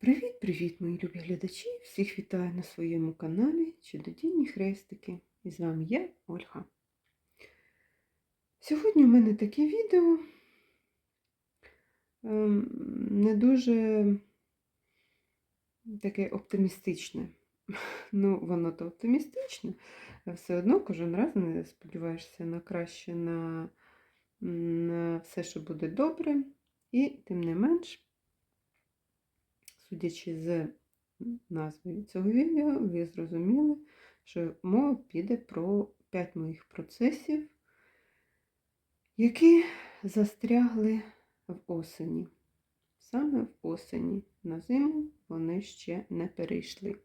Привіт-привіт, мої любі глядачі! Всіх вітаю на своєму каналі Чудодійні Хрестики. І з вами я, Ольга. Сьогодні у мене таке відео ем, не дуже таке оптимістичне. Ну, воно то оптимістичне, все одно кожен раз не сподіваєшся на краще, на, на все, що буде добре. І тим не менш. Судячи з назвою цього відео, ви зрозуміли, що мова піде про 5 моїх процесів, які застрягли в осені. Саме в осені. На зиму вони ще не перейшли.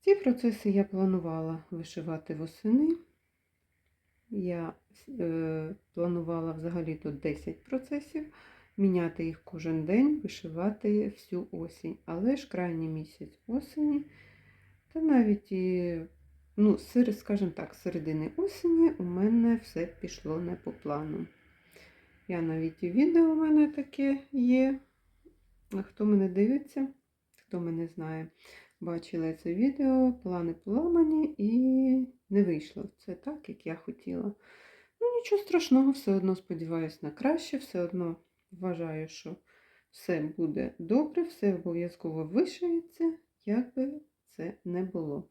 Ці процеси я планувала вишивати восени. Я е, планувала взагалі тут 10 процесів міняти їх кожен день, вишивати всю осінь. Але ж крайній місяць осені, та навіть і, ну, скажімо так, середини осені у мене все пішло не по плану. Я навіть і відео у мене таке є. Хто мене дивиться, хто мене знає, бачила це відео, плани поламані і не вийшло. Це так, як я хотіла. Ну, нічого страшного, все одно сподіваюся на краще, все одно вважаю, що все буде добре, все обов'язково вишиється, як би це не було.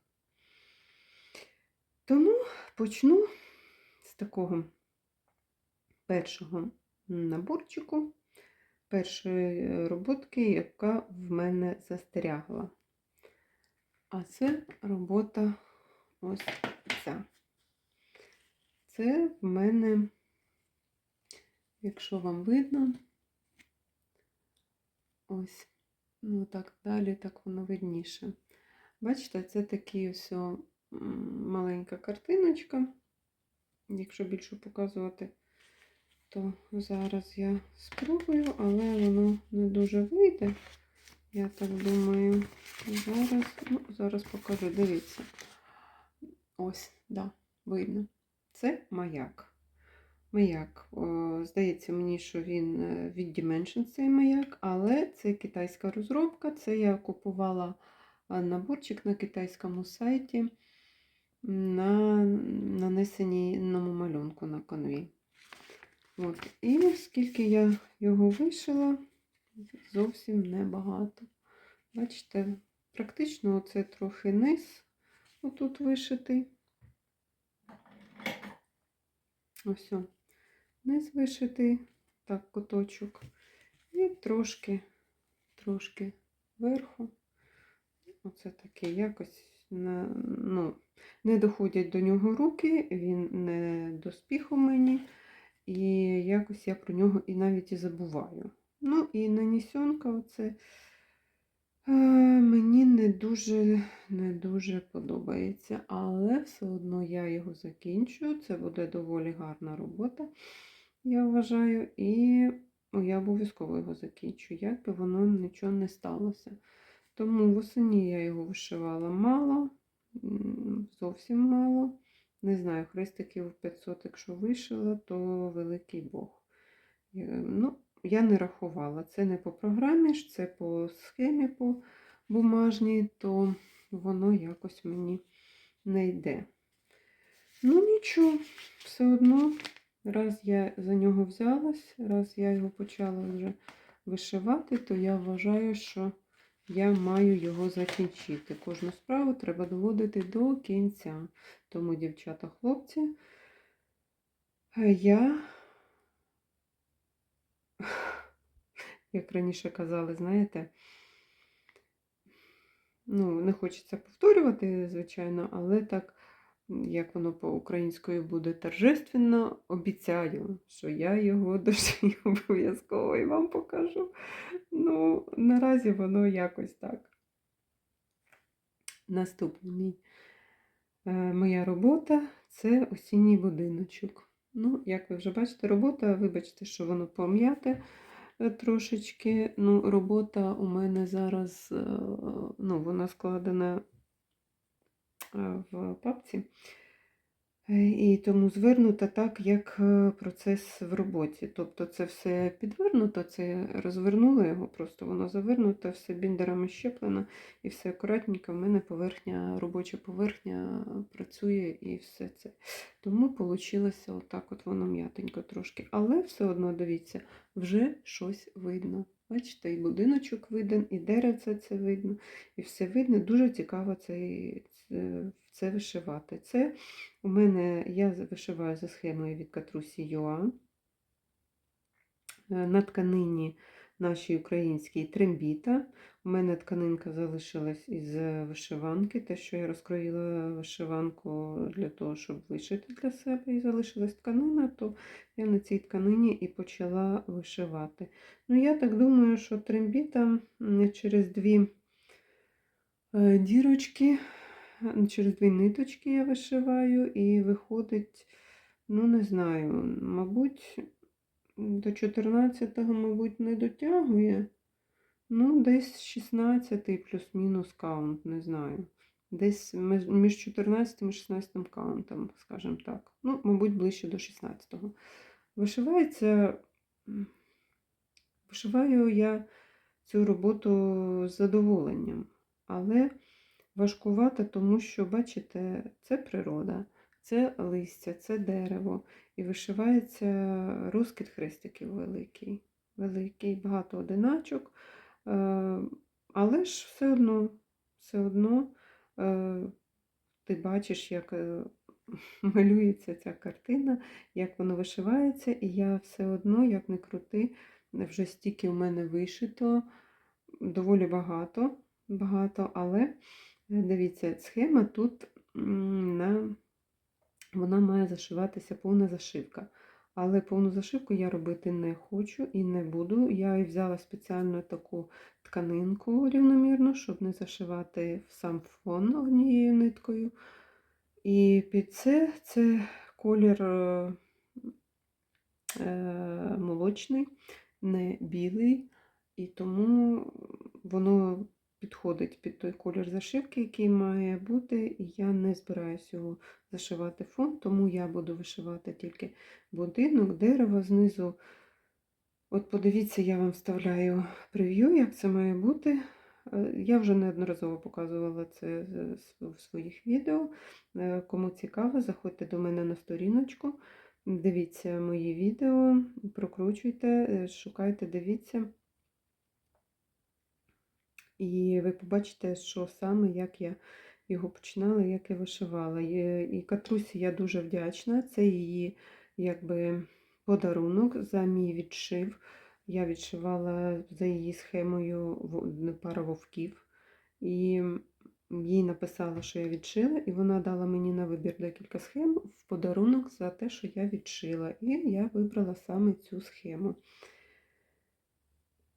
Тому почну з такого першого наборчику, першої роботки, яка в мене застрягла. А це робота ось ця. Це в мене, якщо вам видно, Ось, ну так далі, так воно видніше. Бачите, це такі ось маленька картиночка. Якщо більше показувати, то зараз я спробую, але воно не дуже вийде. Я так думаю, зараз, ну, зараз покажу, дивіться. Ось, да, видно. Це маяк маяк. Здається мені, що він е, від Dimension цей маяк, але це китайська розробка. Це я купувала наборчик на китайському сайті на нанесеному малюнку на конві. От. І скільки я його вишила, зовсім небагато. Бачите, практично оце трохи низ, отут вишитий. Ось низ вишитий, так, куточок, і трошки, трошки вверху. Оце таке якось ну, не доходять до нього руки, він не доспіх у мені, і якось я про нього і навіть і забуваю. Ну, і нанісенка оце е, мені не дуже не дуже подобається, але все одно я його закінчую. Це буде доволі гарна робота я вважаю, і я обов'язково його закінчу, як би воно нічого не сталося. Тому восені я його вишивала мало, зовсім мало. Не знаю, хрестиків 500, якщо вишила, то великий Бог. Ну, Я не рахувала. Це не по програмі, це по схемі по бумажній, то воно якось мені не йде. Ну, нічого, все одно Раз я за нього взялась, раз я його почала вже вишивати, то я вважаю, що я маю його закінчити. Кожну справу треба доводити до кінця. Тому, дівчата, хлопці, я, як раніше казали, знаєте, ну, не хочеться повторювати, звичайно, але так як воно по-українською буде торжественно, обіцяю, що я його дошию обов'язково і вам покажу. Ну, наразі воно якось так. Наступний е, моя робота це осінній будиночок. Ну, як ви вже бачите, робота, вибачте, що воно пом'яте е, трошечки. Ну, Робота у мене зараз, е, ну, вона складена в папці. Е, І тому звернута так, як е, процес в роботі. Тобто це все підвернуто, це розвернула його, просто воно завернуто, все біндерами щеплено і все акуратненько. В мене поверхня, робоча поверхня працює і все це. Тому вийшло отак от воно м'ятенько трошки. Але все одно, дивіться, вже щось видно. Бачите, і будиночок виден, і деревце це видно, і все видно. Дуже цікаво це, це, це вишивати. Це у мене я вишиваю за схемою від Катрусі Юа. Е, На тканині нашій українській трембіта. У мене тканинка залишилась із вишиванки, те, що я розкроїла вишиванку для того, щоб вишити для себе, і залишилась тканина, то я на цій тканині і почала вишивати. Ну, я так думаю, що трембіта через дві е, дірочки, е, через дві ниточки я вишиваю, і виходить, ну, не знаю, мабуть, до 14-го, мабуть, не дотягує. Ну, десь 16 плюс-мінус каунт, не знаю. Десь між 14 і 16 каунтом, скажімо так. Ну, мабуть, ближче до 16-го. Вишивається. Вишиваю я цю роботу з задоволенням, але важкувато, тому що, бачите, це природа, це листя, це дерево. І вишивається розкид хрестиків великий. Великий, багато одиначок. Е, Але ж все одно, все одно е, ти бачиш, як е, малюється ця картина, як воно вишивається, і я все одно, як не крути, вже стільки у мене вишито, доволі багато, багато, але дивіться, схема тут на, вона має зашиватися повна зашивка. Але повну зашивку я робити не хочу і не буду. Я взяла спеціально таку тканинку рівномірну, щоб не зашивати в сам фон однією ниткою. І під це це колір е, е, молочний, не білий, і тому воно підходить під той колір зашивки, який має бути. І я не збираюся його зашивати фон, тому я буду вишивати тільки будинок, дерево знизу. От подивіться, я вам вставляю прев'ю, як це має бути. Е, Я вже неодноразово показувала це в своїх відео. Е, Кому цікаво, заходьте до мене на сторіночку, дивіться мої відео, прокручуйте, е, шукайте, дивіться. І ви побачите, що саме, як я його починала, як я вишивала. І, Катрусі я дуже вдячна. Це її якби подарунок за мій відшив. Я відшивала за її схемою пару вовків. І їй написала, що я відшила, і вона дала мені на вибір декілька схем в подарунок за те, що я відшила. І я вибрала саме цю схему.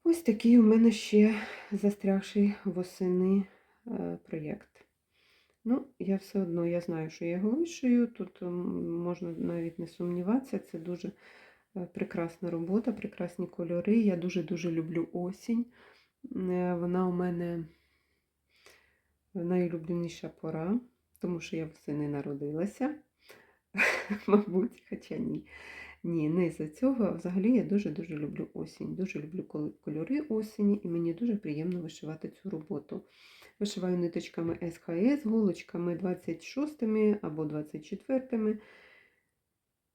Ось такий у мене ще застрягший восени е, проєкт. Ну, я все одно я знаю, що я його вишию. Тут можна навіть не сумніватися, це дуже е, прекрасна робота, прекрасні кольори. Я дуже-дуже люблю осінь. Е, Вона у мене найулюбленіша пора, тому що я восени народилася, мабуть, хоча ні. Ні, не з-за цього. Взагалі я дуже-дуже люблю осінь. Дуже люблю кольори осені, і мені дуже приємно вишивати цю роботу. Вишиваю ниточками СХС, голочками 26 або 24.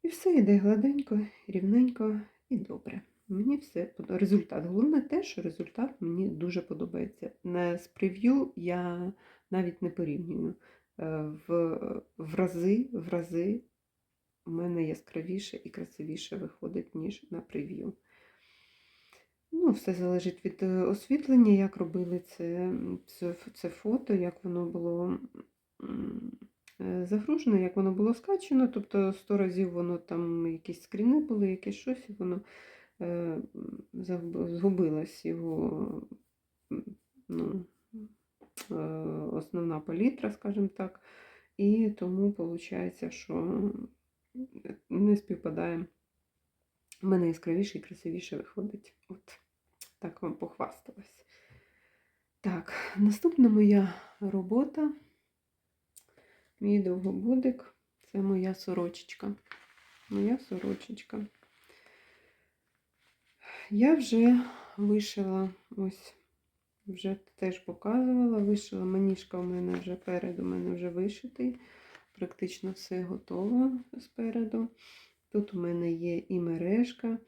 І все йде гладенько, рівненько і добре. Мені все подобається. Результат. Головне те, що результат мені дуже подобається. З прев'ю я навіть не порівнюю. Е, В, в рази, в рази у мене яскравіше і красивіше виходить, ніж на прев'ю. Ну, все залежить від е, освітлення, як робили це, це, це фото, як воно було е, загружено, як воно було скачено. Тобто 100 разів воно там якісь скріни були, якесь щось, і воно е, згубилась його ну, е, основна палітра, скажімо так. І тому виходить, що не співпадає. У мене яскравіше і красивіше виходить. От так вам похвасталась. Так, наступна моя робота. Мій довгобудик. Це моя сорочечка. Моя сорочечка. Я вже вишила, ось, вже теж показувала, вишила маніжка у мене вже перед, у мене вже вишитий. Практично все готово спереду. Тут у мене є і мережка,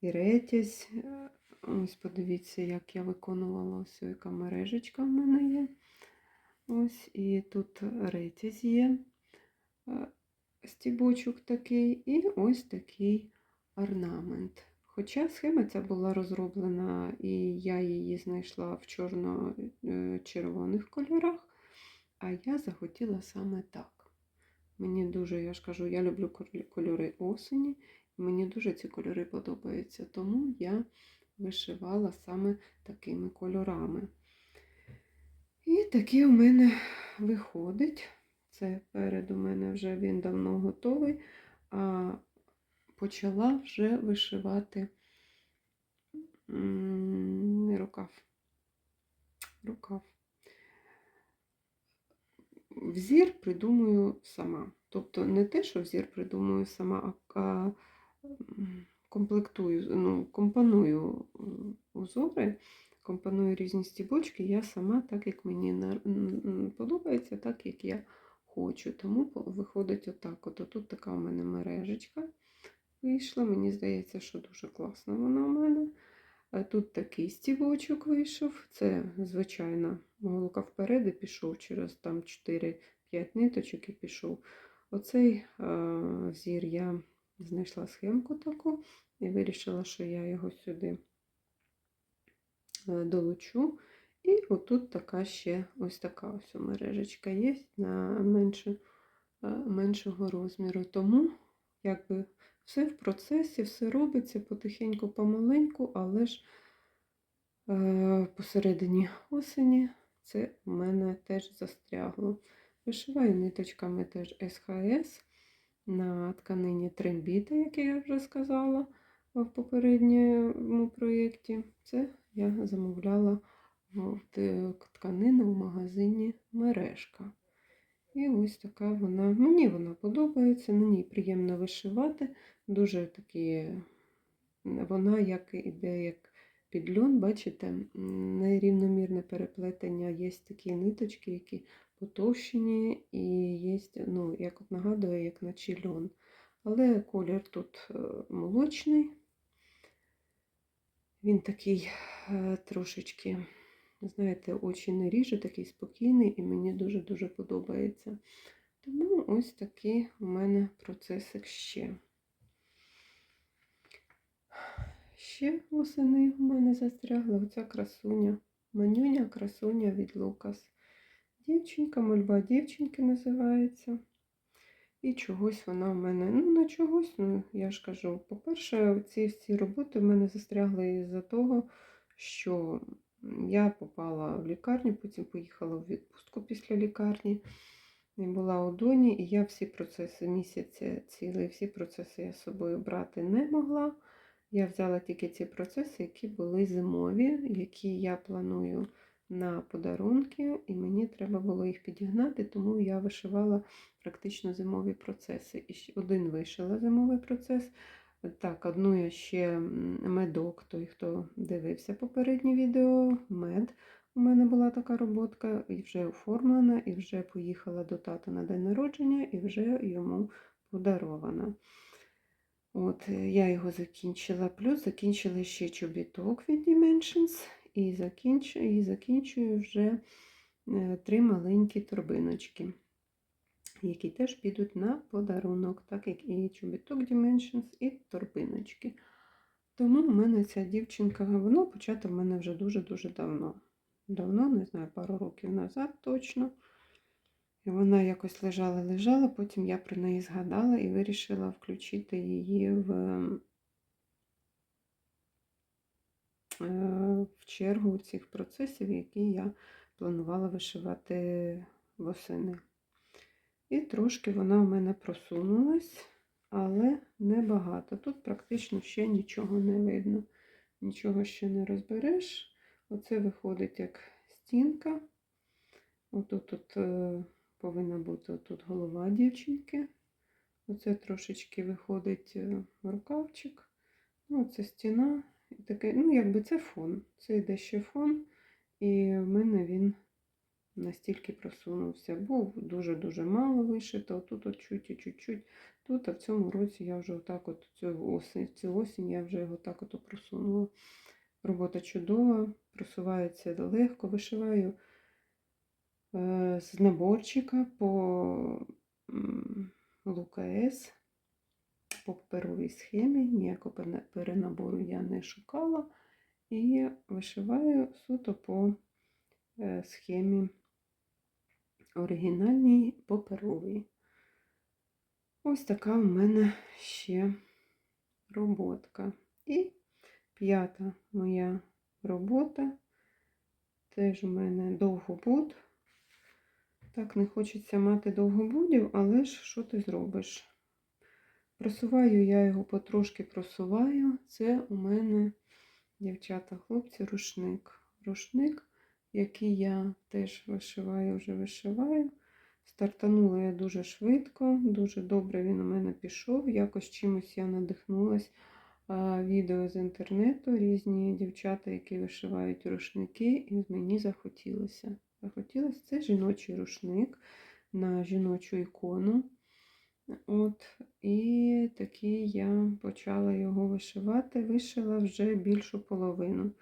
і ретязь. Е, Ось подивіться, як я виконувала ось яка мережечка в мене є. Ось, і тут ретязь є, е, стібочок такий, і ось такий орнамент. Хоча схема ця була розроблена, і я її знайшла в чорно-червоних кольорах, а я захотіла саме так. Мені дуже, я ж кажу, я люблю кольори осені, мені дуже ці кольори подобаються, тому я вишивала саме такими кольорами. І таке у мене виходить. Це перед у мене вже він давно готовий, а почала вже вишивати рукав. Рукав. Взір придумую сама. Тобто не те, що взір придумую сама, а комплектую, ну, компоную узори, компоную різні стібочки, я сама, так як мені подобається, так як я хочу. Тому виходить отак. От тут така у мене мережечка вийшла. Мені здається, що дуже класна вона у мене. Тут такий стібочок вийшов. Це, звичайно, голка вперед і пішов через там 4-5 ниточок і пішов. Оцей е, взір я знайшла схемку таку і вирішила, що я його сюди е, долучу. І отут така ще ось така ось мережечка є на менше, е, меншого розміру. Тому якби все в процесі, все робиться потихеньку, помаленьку, але ж посередині осені це в мене теж застрягло. Вишиваю ниточками теж СХС на тканині трембіта, як я вже сказала в попередньому проєкті. Це я замовляла тканину в магазині мережка. І ось така вона. Мені вона подобається, на ній приємно вишивати. Дуже такі, вона як іде як підльон, бачите, нерівномірне переплетення. Є такі ниточки, які потовщені, і є, ну, як от нагадує, як наче льон. Але колір тут е, молочний. Він такий е, трошечки, знаєте, очі не ріже, такий спокійний, і мені дуже-дуже подобається. Тому ось такий у мене процесик ще. Ще восени у мене застрягла оця красуня. Манюня красуня від Лукас. Дівчинка, мольба дівчинки називається. І чогось вона в мене, ну не чогось, ну я ж кажу. По-перше, ці всі роботи в мене застрягли із-за того, що я попала в лікарню, потім поїхала в відпустку після лікарні. І була у доні, і я всі процеси місяця цілий, всі процеси я з собою брати не могла. Я взяла тільки ці процеси, які були зимові, які я планую на подарунки, і мені треба було їх підігнати, тому я вишивала практично зимові процеси. І один вишила зимовий процес. Так, одну я ще медок, той, хто дивився попереднє відео, мед. У мене була така роботка, і вже оформлена, і вже поїхала до тата на день народження, і вже йому подарована. От, е, я його закінчила, плюс закінчила ще чобіток від Dimensions, і, закінч... і закінчую вже е, три маленькі торбиночки, які теж підуть на подарунок, так як і чобіток Dimensions, і торбиночки. Тому в мене ця дівчинка, воно почато в мене вже дуже-дуже давно. Давно, не знаю, пару років назад точно. І вона якось лежала, лежала, потім я про неї згадала і вирішила включити її в, е, в чергу цих процесів, які я планувала вишивати восени. І трошки вона в мене просунулась, але небагато. Тут практично ще нічого не видно, нічого ще не розбереш. Оце виходить як стінка. Отут тут е, повинна бути тут голова дівчинки. Оце трошечки виходить е, рукавчик. Ну, це стіна. І таке, ну, якби це фон. Це йде ще фон. І в мене він настільки просунувся. Був дуже-дуже мало вишито. Тут от чуть-чуть. Тут, а в цьому році я вже отак от цю осінь, цю осінь я вже його так от просунула. Робота чудова, просувається легко, вишиваю з наборчика по ЛКС, по паперовій схемі. Ніякого перенабору я не шукала. І вишиваю суто по е, схемі оригінальній паперовій. Ось така у мене ще роботка. І п'ята моя робота. Теж у мене довгобуд. Так, не хочеться мати довгобудів, але ж що ти зробиш? Просуваю я його потрошки просуваю. Це у мене, дівчата, хлопці, рушник. Рушник, який я теж вишиваю, вже вишиваю. Стартанула я дуже швидко, дуже добре він у мене пішов. Якось чимось я надихнулась а, відео з інтернету, різні дівчата, які вишивають рушники, і мені захотілося. Захотілося це жіночий рушник на жіночу ікону. От, і такий я почала його вишивати, вишила вже більшу половину.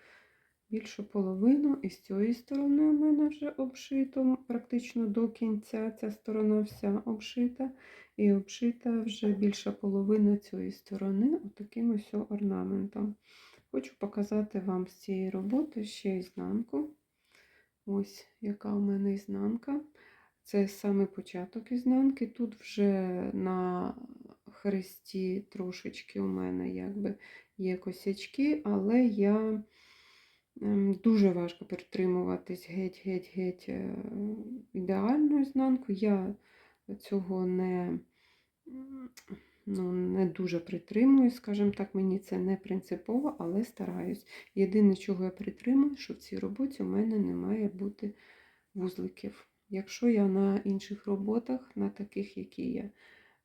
Більшу половину, і з цієї сторони у мене вже обшито, практично до кінця ця сторона вся обшита. І обшита вже більша половина цієї сторони отаким ось орнаментом. Хочу показати вам з цієї роботи ще ізнанку. Ось яка у мене ізнанка. Це саме початок ізнанки. Тут вже на хресті трошечки у мене якби є косячки, але я ем, дуже важко притримуватись геть-геть-геть е, ідеальну ізнанку. Я цього не, ну, не дуже притримуюсь, скажімо так, мені це не принципово, але стараюсь. Єдине, чого я притримую, що в цій роботі у мене не має бути вузликів. Якщо я на інших роботах, на таких, які є,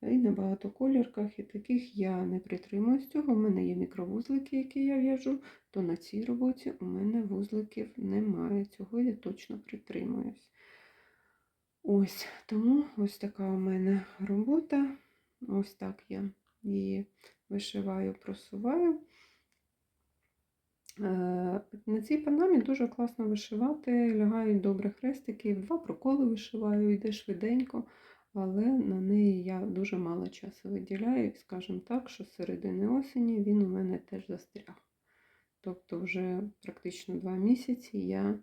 і на багатоколірках, і таких я не притримуюсь цього. У мене є мікровузлики, які я в'яжу, то на цій роботі у мене вузликів немає. Цього я точно притримуюсь. Ось, тому ось така у мене робота. Ось так я її вишиваю, просуваю. Е, На цій панамі дуже класно вишивати, лягають добре хрестики, два проколи вишиваю, йде швиденько, але на неї я дуже мало часу виділяю, скажімо так, що з середини осені він у мене теж застряг. Тобто вже практично два місяці я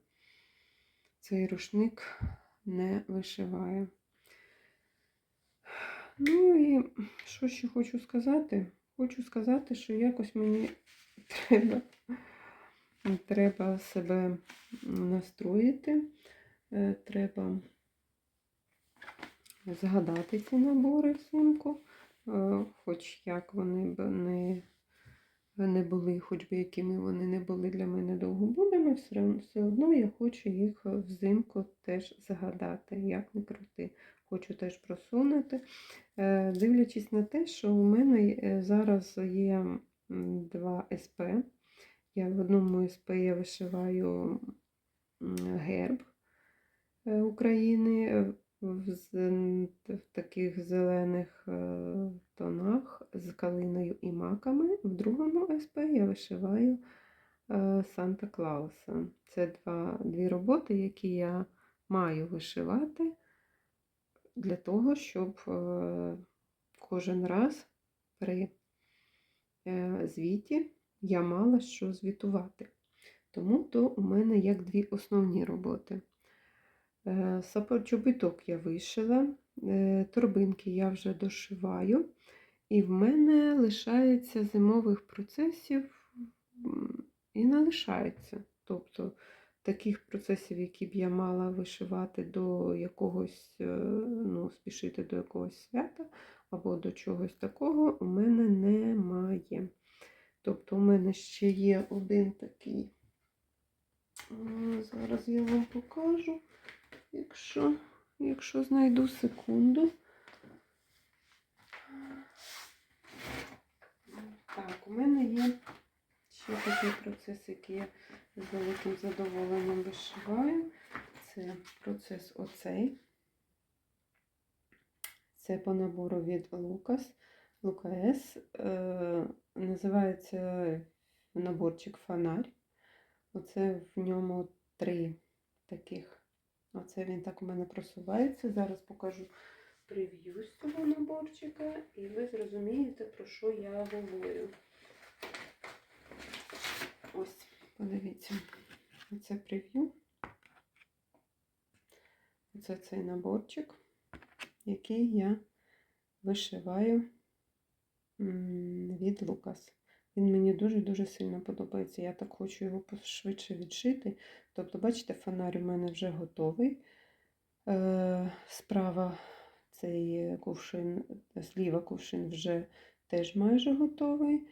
цей рушник не вишиваю. Ну і що ще хочу сказати? Хочу сказати, що якось мені треба Треба себе настроїти, е, треба згадати ці набори взимку, е, хоч як вони б не, не були, хоч би якими вони не були для мене довгобудами, все одно я хочу їх взимку теж згадати, як не крути. Хочу теж просунути. Е, Дивлячись на те, що у мене зараз є два СП. Я в одному СП я вишиваю герб е, України е, в, таких зелених е, тонах з калиною і маками. В другому СП я вишиваю е, Санта Клауса. Це два, дві роботи, які я маю вишивати для того, щоб е, кожен раз при е, звіті я мала що звітувати. Тому то у мене як дві основні роботи. Е, Чобіток я вишила, торбинки я вже дошиваю, і в мене лишається зимових процесів і не лишається. Тобто таких процесів, які б я мала вишивати до якогось, е, ну, спішити до якогось свята або до чогось такого, у мене немає. Тобто у мене ще є один такий. Зараз я вам покажу, якщо, якщо знайду секунду. Так, у мене є ще такий процес, який я з великим задоволенням вишиваю. Це процес оцей. Це по набору від Лукас. Лукас. Е, називається наборчик фонарь. Оце в ньому три таких. Оце він так у мене просувається. Зараз покажу прев'ю з цього наборчика, і ви зрозумієте, про що я говорю. Ось, подивіться, оце прев'ю. Оце цей наборчик, який я вишиваю від Лукас. Він мені дуже-дуже сильно подобається. Я так хочу його швидше відшити. Тобто, бачите, фонарь у мене вже готовий. Е, Справа цей кувшин, зліва кувшин вже теж майже готовий.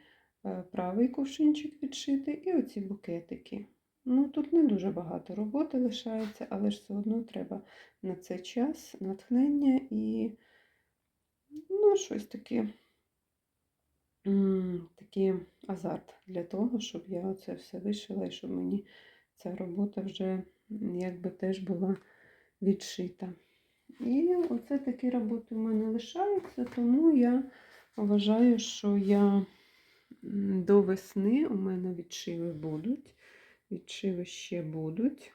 Е, Правий кувшинчик відшитий і оці букетики. Ну, тут не дуже багато роботи лишається, але ж все одно треба на це час, натхнення і ну, щось таке, такий азарт для того, щоб я це все вишила і щоб мені ця робота вже якби теж була відшита. І оце такі роботи в мене лишаються, тому я вважаю, що я до весни у мене відшиви будуть. Відшиви ще будуть.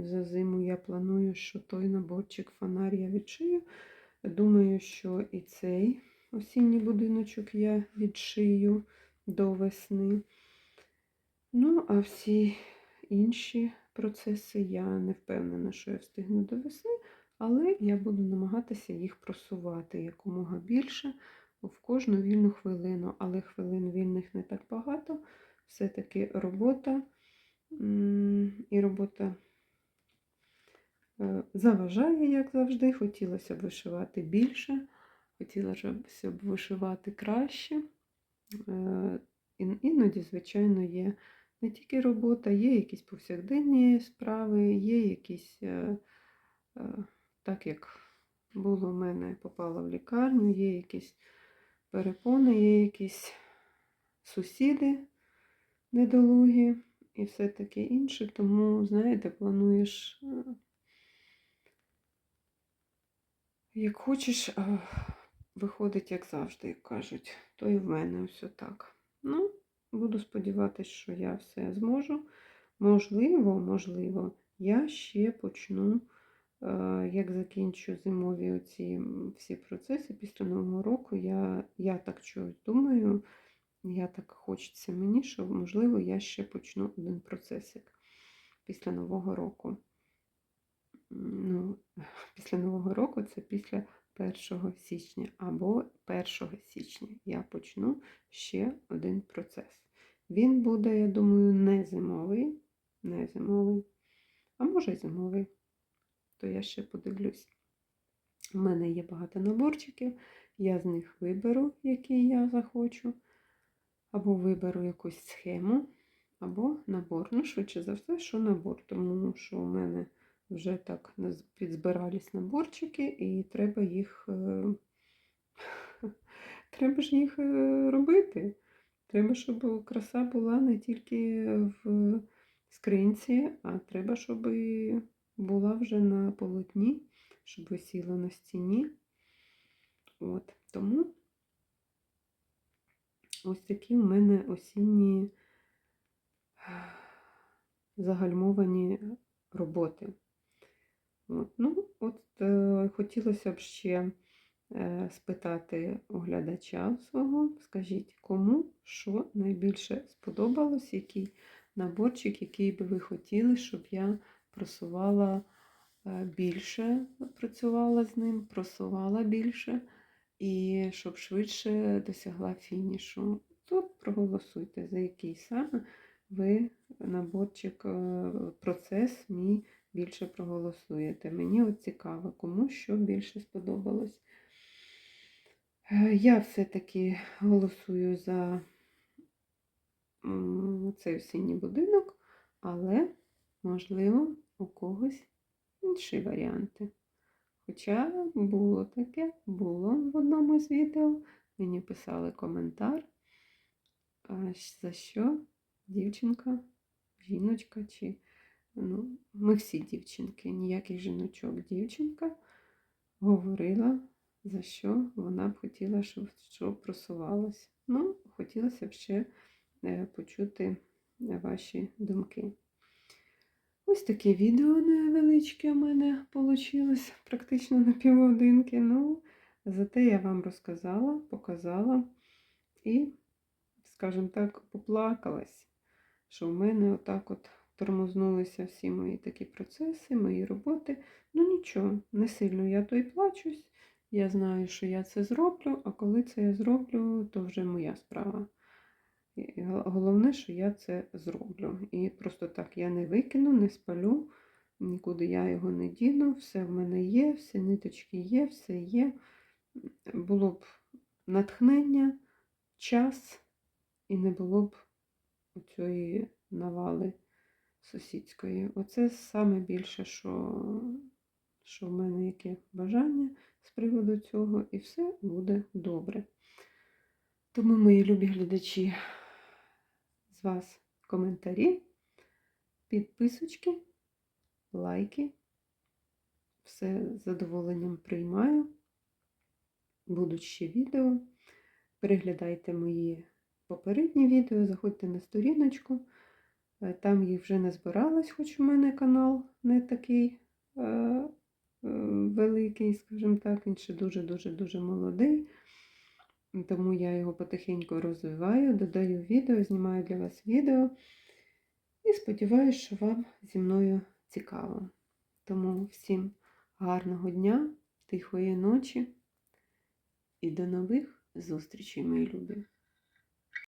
За зиму я планую, що той наборчик фонарь я відшию. Думаю, що і цей осінній будиночок я відшию до весни. Ну, а всі інші процеси я не впевнена, що я встигну до весни, але я буду намагатися їх просувати якомога більше в кожну вільну хвилину. Але хвилин вільних не так багато. Все-таки робота і робота е, заважає, як завжди. Хотілося б вишивати більше, хотілося б вишивати краще. Е, Іноді, звичайно, є не тільки робота, є якісь повсякденні справи, є якісь, е, так як було в мене, попала в лікарню, є якісь перепони, є якісь сусіди недолугі і все таке інше. Тому, знаєте, плануєш, е, як хочеш, а виходить, як завжди, як кажуть, то і в мене все так. Ну, буду сподіватися, що я все зможу. Можливо, можливо, я ще почну, е, як закінчу зимові оці всі процеси після Нового року. Я, я так чогось думаю, я так хочеться мені, що, можливо, я ще почну один процесик після Нового року. Ну, після Нового року це після 1 січня або 1 січня я почну ще один процес. Він буде, я думаю, не зимовий, не зимовий, а може й зимовий. То я ще подивлюсь. У мене є багато наборчиків, я з них виберу, який я захочу, або виберу якусь схему, або набор. Ну, швидше за все, що набор, тому що у мене вже так підзбирались наборчики, і треба їх, е, треба ж їх е, робити. Треба, щоб краса була не тільки в скринці, а треба, щоб була вже на полотні, щоб висіла на стіні. От. Тому ось такі у мене осінні загальмовані роботи. От. Ну, от е, хотілося б ще е, спитати у глядача свого, скажіть, кому що найбільше сподобалось, який наборчик, який би ви хотіли, щоб я просувала е, більше, працювала з ним, просувала більше і щоб швидше досягла фінішу. Тут проголосуйте, за який саме ви наборчик, е, процес мій більше проголосуєте. Мені от цікаво, кому що більше сподобалось. Е, Я все-таки голосую за цей осінній будинок, але, можливо, у когось інші варіанти. Хоча було таке, було в одному з відео, мені писали коментар, за що дівчинка, жіночка чи ну, ми всі дівчинки, ніяких жіночок. Дівчинка говорила, за що вона б хотіла, щоб, щоб просувалося. Ну, хотілося б ще е, почути ваші думки. Ось таке відео невеличке у мене вийшло, практично на півгодинки. Ну, зате я вам розказала, показала і, скажімо так, поплакалась, що в мене отак от тормознулися всі мої такі процеси, мої роботи. Ну нічого, не сильно я то й плачусь. Я знаю, що я це зроблю, а коли це я зроблю, то вже моя справа. Головне, що я це зроблю. І просто так я не викину, не спалю, нікуди я його не діну, все в мене є, всі ниточки є, все є. Було б натхнення, час, і не було б цієї навали сусідської. Оце саме більше, що, що в мене яке бажання з приводу цього, і все буде добре. Тому, мої любі глядачі, з вас коментарі, підписочки, лайки. Все з задоволенням приймаю. Будуть ще відео. Переглядайте мої попередні відео, заходьте на сторіночку. Е, Там їх вже не збиралось, хоч у мене канал не такий е, е, великий, скажімо так, він ще дуже-дуже-дуже молодий. Тому я його потихеньку розвиваю, додаю відео, знімаю для вас відео. І сподіваюся, що вам зі мною цікаво. Тому всім гарного дня, тихої ночі і до нових зустрічей, мої любі!